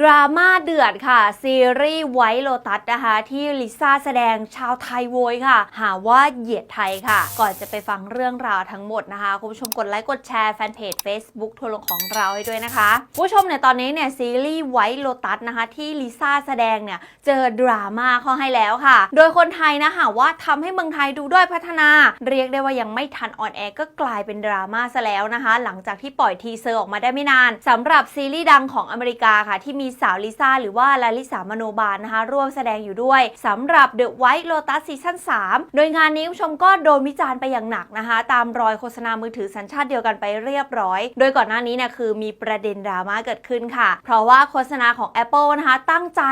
ดราม่าเดือดค่ะ ซีรีส์ไวท์โลตัสนะคะ ที่ลิซ่าแสดงชาวไทยโวยค่ะ หาว่าเหยียดไทยค่ะ ก่อนจะไปฟังเรื่องราวทั้งหมดนะคะ คุณผู้ชมกดไลค์กดแชร์แฟนเพจ Facebook ทัวร์ลงของเราให้ด้วยนะคะคุณผู้ชมเนี่ยตอนนี้เนี่ยซีรีส์ไวท์โลตัสนะคะ ที่ลิซ่าแสดงเนี่ยเจอดราม่าเข้าให้แล้วค่ะ โดยคนไทยนะหาว่าทำให้เมืองไทยดูด้อยพัฒนา เรียกได้ว่ายังไม่ทันออนแอร์ก็กลายเป็นดราม่าซะแล้วนะคะ หลังจากที่ปล่อยทีเซอร์ออกมาได้ไม่นานสำหรับซีรีส์ดังของอเมริกาค่ะที่มีสาวลิซ่าหรือว่าลาลิสามโนบาลนะคะ ร่วมแสดงอยู่ด้วยสำหรับ The White Lotus ซีซั่น3 โดยงานนี้คุณผู้ชมก็โดนวิจารณ์ไปอย่างหนักนะคะ ตามรอยโฆษณามือถือสัญชาติเดียวกันไปเรียบร้อย โดยก่อนหน้านี้เนี่ยคือมีประเด็นดราม่าเกิดขึ้นค่ะ เพราะว่าโฆษณาของ Apple นะคะ ตั้งใจ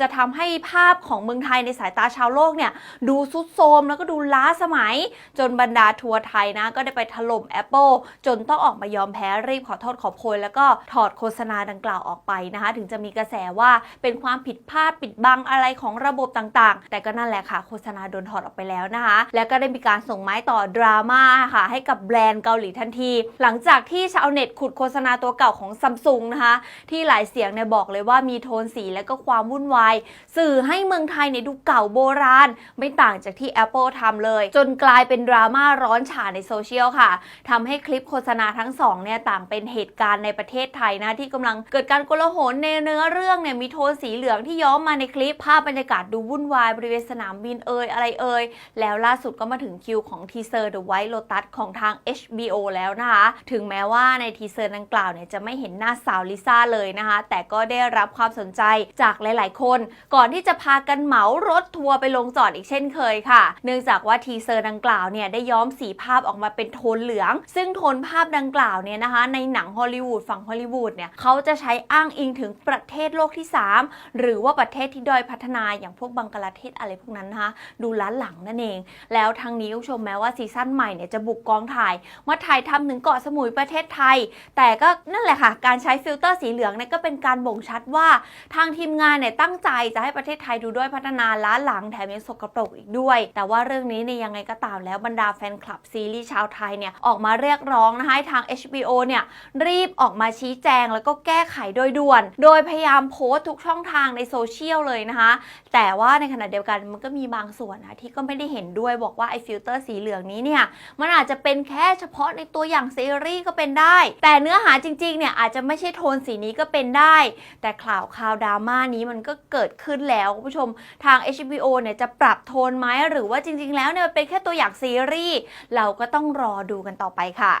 จะทำให้ภาพของเมืองไทยในสายตาชาวโลกเนี่ยดูซุดโทมแล้วก็ดูล้าสมัย จนบรรดาทัวร์ไทยนะก็ได้ไปถล่ม Apple จนต้องออกมายอมแพ้รีบขอโทษขอโพยแล้วก็ถอดโฆษณาดังกล่าวออกไปนะคะ ถึงจะมีีกระแสว่าเป็นความผิดพลาดปิดบังอะไรของระบบต่างๆ แต่ก็นั่นแหละค่ะ โฆษณาโดนถอดออกไปแล้วนะคะ แล้วก็ได้มีการส่งไม้ต่อดราม่าค่ะ ให้กับแบรนด์เกาหลีทันที หลังจากที่ชาวเน็ตขุดโฆษณาตัวเก่าของซัมซุงนะคะ ที่หลายเสียงเนี่ยบอกเลยว่ามีโทนสีและก็ความวุ่นวายสื่อให้เมืองไทยเนี่ยดูเก่าโบราณ ไม่ต่างจากที่ Apple ทำเลย จนกลายเป็นดราม่าร้อนฉาในโซเชียลค่ะทำให้คลิปโฆษณาทั้งสองเนี่ยต่างเป็นเหตุการณ์ในประเทศไทยนะที่กำลังเกิดการโกลาหลในเนื้อเรื่องเนี่ยมีโทนสีเหลืองที่ย้อมมาในคลิปภาพบรรยากาศดูวุ่นวายบริเวณสนามบินเอ่ยอะไรเอ่ยแล้วล่าสุดก็มาถึงคิวของทีเซอร์ The White Lotus ของทาง HBO แล้วนะคะ ถึงแม้ว่าในทีเซอร์ดังกล่าวเนี่ยจะไม่เห็นหน้าสาวลิซ่าเลยนะคะ แต่ก็ได้รับความสนใจจากหลาย ๆ คน ก่อนที่จะพากันเหมารถทัวร์ไปลงจอดอีกเช่นเคยค่ะ เนื่องจากว่าทีเซอร์ดังกล่าวเนี่ยได้ย้อมสีภาพออกมาเป็นโทนเหลือง ซึ่งโทนภาพดังกล่าวเนี่ยนะคะในหนังฮอลลีวูดฝั่งฮอลลีวูดเนี่ยเขาจะใช้อ้างอิงถึงประประเทศโลกที่ 3 หรือว่าประเทศที่ด้อยพัฒนาอย่างพวกบังกลาเทศอะไรพวกนั้นนะคะดูล้านหลังนั่นเอง แล้วทางนี้คุณผู้ชมแม้ว่าซีซั่นใหม่เนี่ยจะบุกกองถ่ายมาถ่ายทำถึงเกาะสมุยประเทศไทย แต่ก็นั่นแหละค่ะ การใช้ฟิลเตอร์สีเหลืองเนี่ยก็เป็นการบ่งชัดว่าทางทีมงานเนี่ยตั้งใจจะให้ประเทศไทยดูด้วยพัฒนาล้าหลังแถมยังสกปรกอีกด้วย แต่ว่าเรื่องนี้เนี่ยยังไงก็ตามแล้วบรรดาแฟนคลับซีรีส์ชาวไทยเนี่ยออกมาเรียกร้องนะคะให้ทาง HBO เนี่ยรีบออกมาชี้แจงแล้วก็แก้ไขโดยด่วน โดยพยายามโพสต์ทุกช่องทางในโซเชียลเลยนะคะ แต่ว่าในขณะเดียวกันมันก็มีบางส่วนนะที่ก็ไม่ได้เห็นด้วยบอกว่าไอ้ฟิลเตอร์สีเหลืองนี้เนี่ยมันอาจจะเป็นแค่เฉพาะในตัวอย่างซีรีส์ก็เป็นได้ แต่เนื้อหาจริงๆเนี่ยอาจจะไม่ใช่โทนสีนี้ก็เป็นได้ แต่ข่าวข่าวดราม่านี้มันก็เกิดขึ้นแล้วคุณผู้ชมทาง HBO เนี่ยจะปรับโทนไหมหรือว่าจริง ๆ แล้วเนี่ยมันเป็นแค่ตัวอย่างซีรีส์เราก็ต้องรอดูกันต่อไปค่ะ